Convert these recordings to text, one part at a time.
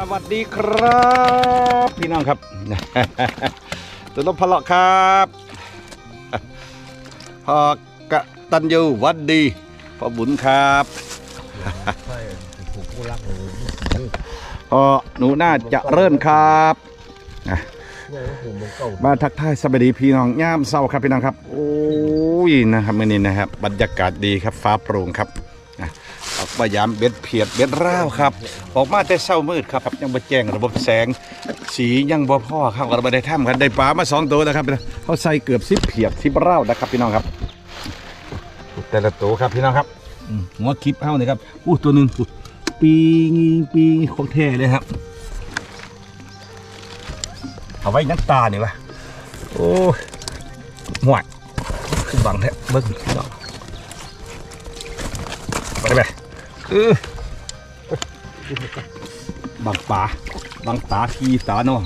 สวัสดีครับ พี่น้องครับตุลพเลาะครับพ่อกะตันยูวัดดีพ่อบุญครับพ่อหนูน่าจะเริ่นครับเนี่ยผูกมันเก่าทักทายสวัสดีพี่น้องย่ามเศร้าครับพี่น้องครับ โอ้ยนะครับมื่อนี้นะครับ บรรยากาศดีครับฟ้าโปร่งครับ มายามเบ็ดเพียดเบ็ดร่าวครับ ออกมาแต่เช้ามืดครับยังบ่แจ้งระบบแสง สียังบ่พ่อครับก็บ่ได้ทำกันได้ปลามาสองตัวนะครับเขาใส่เกือบสิบเพียดสิบร่าวนะครับพี่น้องครับ แต่ละตัวครับพี่น้องครับอืมหัวคลิปเฮานี่ครับอู้ตัวหนึ่งปีงปีงของแท้เลยครับเอาไว้นักตาเนี่ยวะโอ้หวดคือบังแท้เบิ้งพี่น้องไป เออบังป่าบังตาพี่ตาน้อง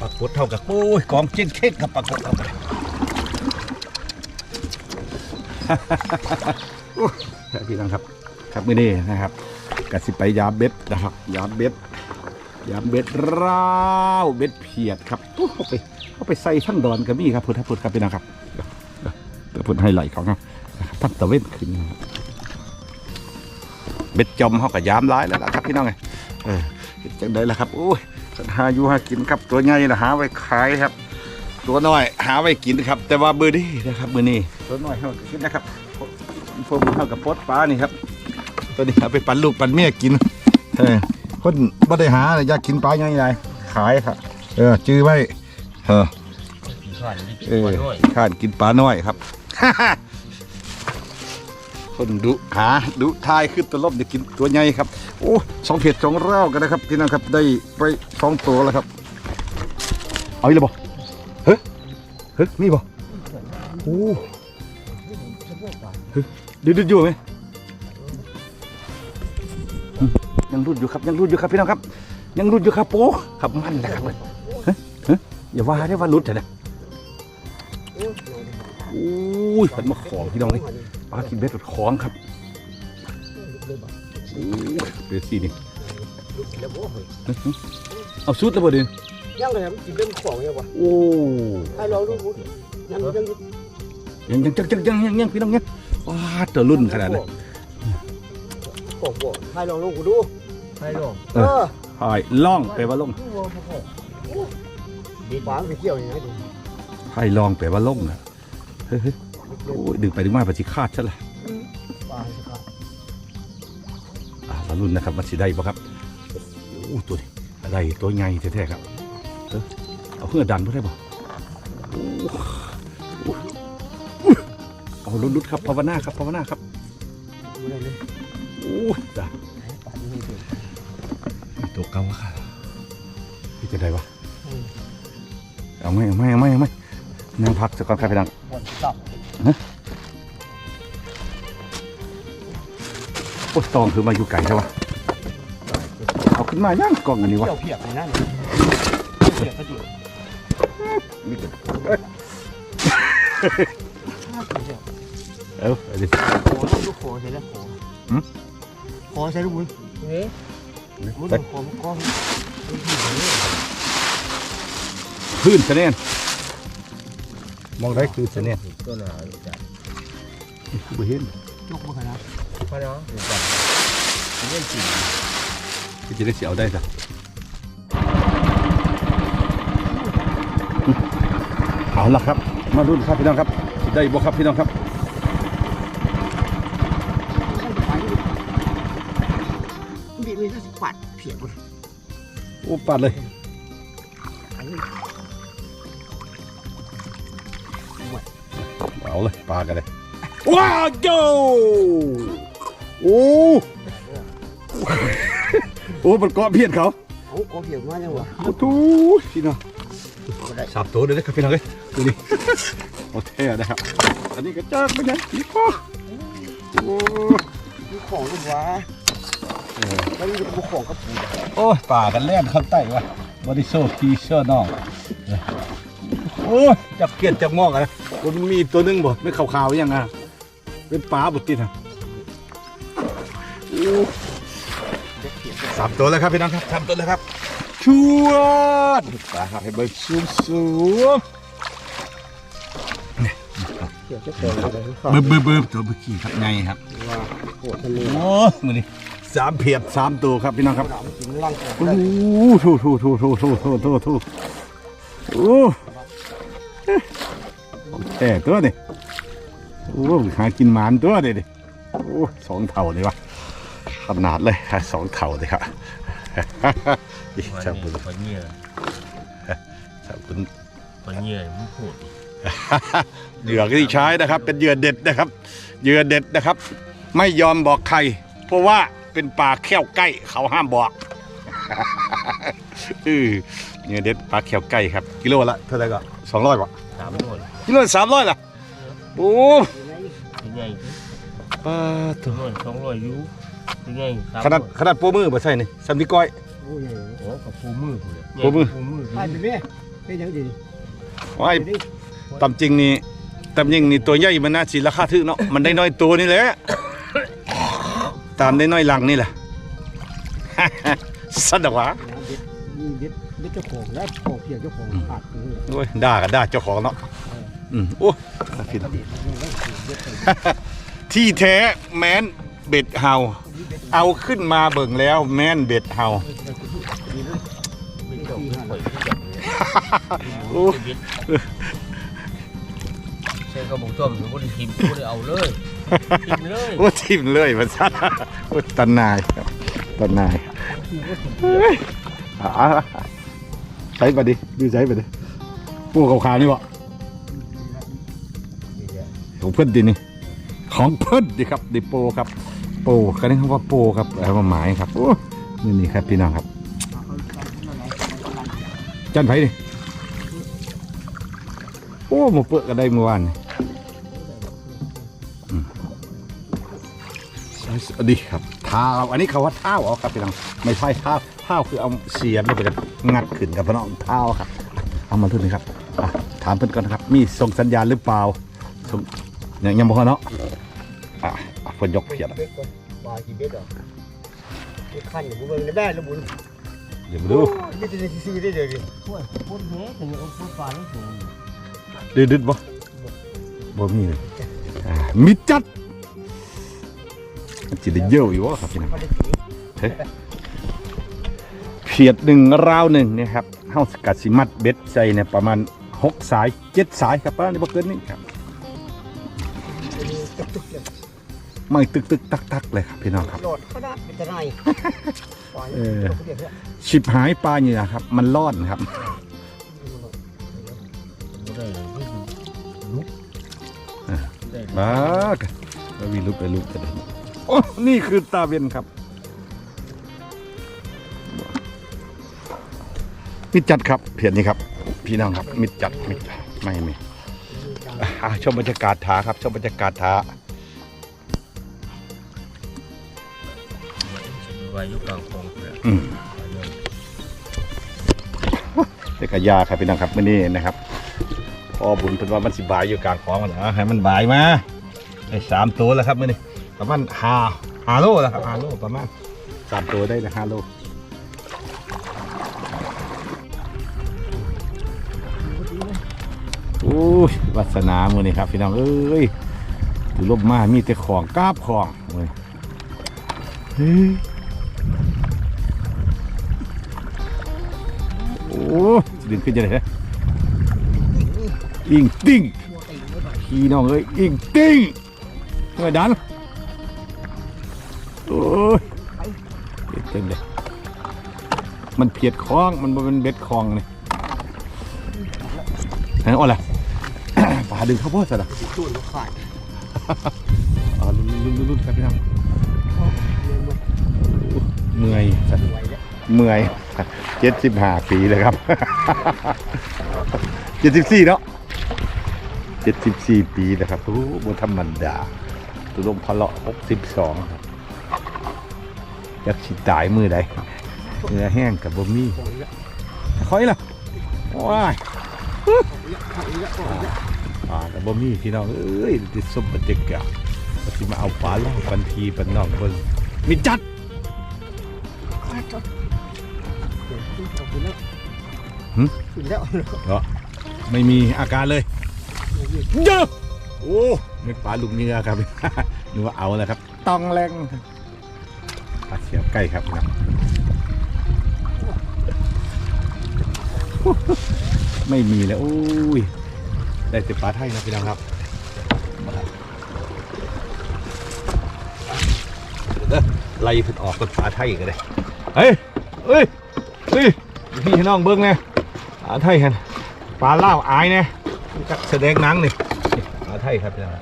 ปรากฏเท่ากับโอ้ยกองเจ๊งเค้กกับปรากฏเข้าไปโอ้ยพี่น้องครับ ครับมื่อนี้นะครับกสิไปยาเบ็ดนะครับ ยาเบ็ดยาเบ็ดร้าวเบ็ดเพียดครับโอ้เขาไปเขาไปใส่ทั้งดอนกระบี่ครับพุทธพุทธครับพี่น้องครับแต่พุทธให้ไหลของเขานะครับทั้งตะเวนขึ้นนะครับ เบ็ดจอมเขากับยามร้ายแล้วล่ะครับพี่น้องไงเออเฮ็ดจังไดล่ะครับโอ้ยสันหาอยู่หากินครับตัวใหญ่นะหาไว้ขายครับ ตัวน้อยหาไว้กินครับ แต่ว่ามือนี้นะครับมือนี้ตัวน้อยเขากินนะครับผมเท่ากับพดปลานี่ครับ ตัวนี้เอาไปปั่นลูกปั่นเมียกินเออคนบ่ได้หาเลยอยากกินปลาใหญ่ๆขายครับ เออจื้อไว้เออข้านเออข้านกินปลาน้อยครับ คนดุหาดุทายขึ้นตะลบจะกินตัวใหญ่ครับโอ้สองเผ็ดสองเร่ากันนะครับพี่น้องครับได้ไปสองตัวแล้วครับเอาอีกแล้วบ่เฮ้ยเฮ้ยมีบ่โอ้เฮ้ยดืดอยู่ไหมยังรุดอยู่ครับยังรุดอยู่ครับพี่น้องครับ ยังรุดอยู่ครับโป้ครับมันนะครับเว้ยเฮ้ยเฮ้ยอย่าว่าได้ว่ารุดเถอะนะโอ้ยมันมาของพี่น้องนี่ ลากินเบ็ดรดของครับโอ้ยเดี๋ยวสินี่เฮ้ยเฮ้ยเอาสุดแล้วบ่เดินยังเลยครับกินเรื่องของเนี่ยวะโอ้ให้เราดูยังยังยังยังยังยังยังยังพี่น้องยังว้าตัวรุ่นขนาดนั้นของบ่ให้ลองลงกูดูให้ลองเออหอยล่องแปลว่าล่องดีบ้างไปเที่ยวอย่างนี้ดูหอยลองแปลว่าล่องนะเฮ้ยเฮ้ย โอ้ยดึงไปดึงมาปฏิคาดซะละปลาสิครับอ่ามารุ่นนะครับมันสิได้ปะครับโอ้ตัวนี้อะไรตัวใหญ่แท้ๆครับเออเอาเพื่อดันเพื่อได้ปะโอ้โอ้โอ้เอาลุ้นๆครับภาวนาครับภาวนาครับดูได้เลยโอ้ยจ้ะปลาที่นี่เป็นตัวเก่าวะค่ะพี่จะได้ปะเอาไหมเอาไหมเอาไหมเอาไหมนั่งพักสักก่อนครับพี่น้องบนตับ โอ้ตองคือมาอยู่ไกลใช่ปะเอาขึ้นมาย่างกล่องอันนี้วะเที่ยวเพียกในนั้นเพียกก็จุดมีแต่ห้าสิบเดียวเอ้าเอาดิขอลูกขอใช่ไหมขอหืมขอใช่ลูกบุญเฮ้ยมุดขอมันก้อนพื้นเสนียน มองได้คือเสนียนตัวหนาจัดบ่เห็นยกมาขนาดพอแล้วจัดเล่นจริงก็จะได้เสียวได้จ้ะเอาละครับ มารุ่นครับพี่น้องครับสิได้บ่ครับพี่น้องครับบีมีสักปัดเพียบเลยโอ้ปัดเลย เอาเลยปลากันเลยว้าวโจโอ้โอ้มันเกาะเพียนเขาโอ้โหเพียบมากจังวะโอ้ทูพี่น้องสับตัวเลยนะครับพี่น้องเลยดูดิโอ้เท่นะครับอันนี้ก็จ้างไปยังอีกพ่อโอ้มีของด้วยวะแล้วมีบุของกับปูโอ้ยป่ากันแล่นข้างใต้วะบริโซทีเชอร์น้อง โอ้ยจับเกียดจับงอกอะนะมันมีตัวหนึงบ่ไม่ขาวๆยังอะเป็นปลาบุติดอะโอ้เด็กเพียบสามตัวแล้วครับพี่น้องครับสามตัวแล้วครับชวดปลาครับให้เบิร์สูงสูงเกี่ยวจะเกิดอะไรขึ้นครับเบิร์เบิร์เบิร์ตัวเมื่อกี้ครับไงครับว่าโคตรทะเลโอ้มือนี่สามเพียบสามตัวครับพี่น้องครับดำกินร่างกายโอ้ทูทูทูทูทูทูทูทูโอ้ แก่ตัวนี่โอ้หากินหมานตัวนี่ดิโอ้สองเท่าเลยวะขนาดเลยสองเท่าเลยครับอีกวันชาวบุนี้ญปลาเงี้ยชาวบุญปลาเงี้ยมันโหดเหยื่อที่ใช้นะครับ เป็นเหยื่อเด็ดนะครับเหยื่อเด็ดนะครับ ไม่ยอมบอกใคร เพราะว่าเป็นปลาแข้วใกล้เขาห้ามบอก เออเหยื่อเด็ดปลาแข้วใกล้ครับ กิโลละเท่าไหร่ก็สองร้อยป่ะสามโหดกิโลสามร้อยล่ะโอ้เป็นไงปลาตัตัววโหดสองร้อยยูเป็นไงสามขนาดขนาดโป้มือบ่ใช่นี่ซัมดิก้อยโอ้ยโอ้กับปูมือผมปูมือปูมือไอ้เป็นแม่เป็นยังดีว้ายตามจริงนี่ตามจริงนี่ตัวใหญ่มันน่าสิราคาถึกเนาะมันได้น้อยตัวนี่แหละตามได้น้อยหลังนี่แหละสัตว์วะ มีเด็ดเด็ดเจ้าของและของเพียงเจ้าของผักนี่โอ้ยด่ากันด่าเจ้าของเนาะอืมโอ้ยน่าคิดเด็ดนี่แล้วเด็ดไปที่แท้แม้นเบ็ดเฮาเอาขึ้นมาเบิ่งแล้วแม้นเบ็ดเฮาเป็นเจ้าเป็นข่อยที่จับเลยโอ้ใช่กระบอกต้มหรือว่าทิมก็ได้เอาเลยทิมเลยโอ้ทิมเลยมันซะโอ้ตันนายครับตันนายเฮ้ย อะใช้ไปดิดูใช้ไปดิปูขาวๆนี่บ่ของเพื่อนดินี่ ของเพื่อนดิครับดิโปครับ โปเขาเรียกว่าโปครับเอามาหมายครับโอ้นี่นี่ครับพี่น้องครับ จันไผนี่โอ้หมาเปิดกันได้เมื่อวานสวัสดีครับ ท้าอันนี้เขาว่าเท้าเอาครับพี่น้องไม่ใช่เท้าเท้าคือเอาเสียมไปกันงัดขึ้นกับพี่น้องเท้าครับ เอามาทุนนี้ครับอะถามเพื่อนก่อนนะครับ มีส่งสัญญาณหรือเปล่าส่งยังยังบ่พอเนาะอะอะเพื่อนยกเพียรเด็ดก่อนปลากี่เด็ดอะเด็ดขั้นอยู่บนเมืองในแม่แล้วบุญเดี๋ยวมาดูเด็ดจะซื้อได้เลยดิช่วยพ่นแห้ถึงเอาพ่นปลาแล้วถึงดืดดืดบ่บ่มีเลยอะมิดจัดมัน จิได้เยอะอยู่วะครับพี่น้องไม่ได้ถือเพียดหนึ่งราวหนึ่งเนี่ยครับเฮาสกัดสิมัดเบ็ดใส่เนี่ยประมาณหกสายเจ็ดสายครับป้านี่บ่เกินนี่ครับตึกๆเลยไม่ตึกตึกตักตักเลยครับพี่น้องครับโหลดก็ได้เป็นจะไงปล่อยเออเดี๋ยวเนี่ยชิบหายปลาเหยื่อครับ มันรอดครับไม่ได้เลยที่ลุกได้บ้าก็วิลุกไปลุกกันเลย โอ้นี่คือตาเวนครับมิดจัดครับเพียนนี้ครับ พี่น้องครับ มิดจัดมิดจัดไม่มีอะชมบรรยากาศถาครับชมบรรยากาศถาไว้ยุคกลางคลองเลยอืมเด็กกยาครับพี่น้องครับมื่อนี้นะครับพ่อบุญเป็นว่ามันสิบายอยู่กลางคลองนะให้มันบายมาได้สามตัวแล้วครับมื่อนี้ ประมาณห้าห้าโลแล้วครับห้าโลประมาณสามตัวได้นะห้าโลโอ้ยวาสนามือนี้ครับพี่น้องเอ้ยถือลบมามีแต่ของกราบของเว้ยเฮ้ยโอ้ดึงขึ้นจะไหนนะอิงติ้งพี่น้องเอ้ยอิงติ้งเมื่อดัน โอ้ยเต็มเลยมันเพียดคล้อง มันเป็นเบ็ดคล้องนี่นอ่อนละปลาดึงเข้าพ่อสิละติดตู้ล้วขายลุ้นลุ้นลุ้นลุ้นครับพี่น้องเมื่อยสัตว์ไว้แล้วเมื่อยเจ็ดสิบห้าปีเลยครับเจ็ดสิบสี่เนาะเจ็ดสิบสี่ปีนะครับโอ้โหธรรมดาตุลงพะเลาะหกสิบสองครับ อยากสิตายมือใดเนื้อแห้งกับบ่มีของอีกแล้วคอยล่ะว้ายของอีกแล้วของอีกแล้วอ่าแต่บ่มีพี่น้องเอ้ยติดสมบรรยากาศว่าสิมาเอาปลาล่องปันทีปันนอกเบิ่งมีจัดข้าจเดี๋ยวขึ้นขอบคุณแล้วหึขึ้นแล้วไม่มีอาการเลยเยอะโอ้ไม่ปลาลูกเนื้อครับนึกว่าเอาแล้วครับต้องแรงปลา เขียวใกล้ครับนะไม่มีแล้วโอ้ยได้แต่ปลาไทยนะพี่น้องครับเดี๋ยวเด้อไล่ขึ้นออกเป็นปลาไทยกันเลยเฮ้ยเฮ้ยเฮ้ยพี่น้องเบิ้งเนี่ยปลาไทยกันปลาเล่าอายเนี่ยแสดงนังนี่ปลาไทยครับพี่น้อง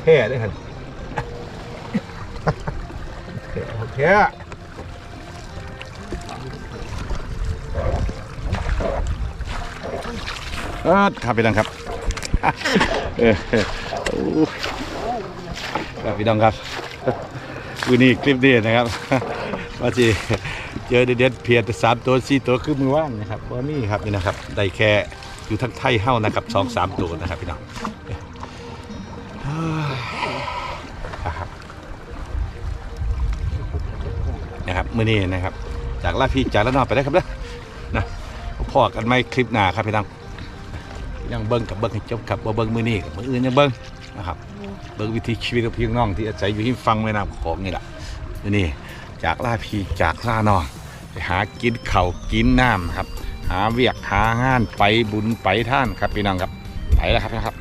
แท้ได้ครับแท้แท้เออครับพี่น้องครับ เออเออโอ้ ครับพี่น้องครับวันนี้คลิปนี้นะครับว่าจีเจอเด็ดเพียรสามตัวสี่ตัวคือมือว่างนะครับว่ามีครับนี่นะครับได้แค่อยู่ทั้งไทยเฮ้านะครับสองสามตัวนะครับพี่น้อง มือนี้นะครับ จากลาพี่จากละนอไปได้ครับเด้อนะพ่อกันไม่คลิปหน้าครับพี่น้องยังเบิ้งกับเบิ้งให้จบครับว่าเบิ้งมือนี้กับมืออื่นยังเบิ้งนะครับเบิ้งวิธีชีวิตของพี่น้องที่อาศัยอยู่ที่ฟังแม่น้ำของนี่แหละมือนี้จากลาพี่จากลานอไปหากินเขากินน้ำครับ หาเวียกหางานไปบุญไปท่านครับพี่น้องครับไปแล้วครับนะครับ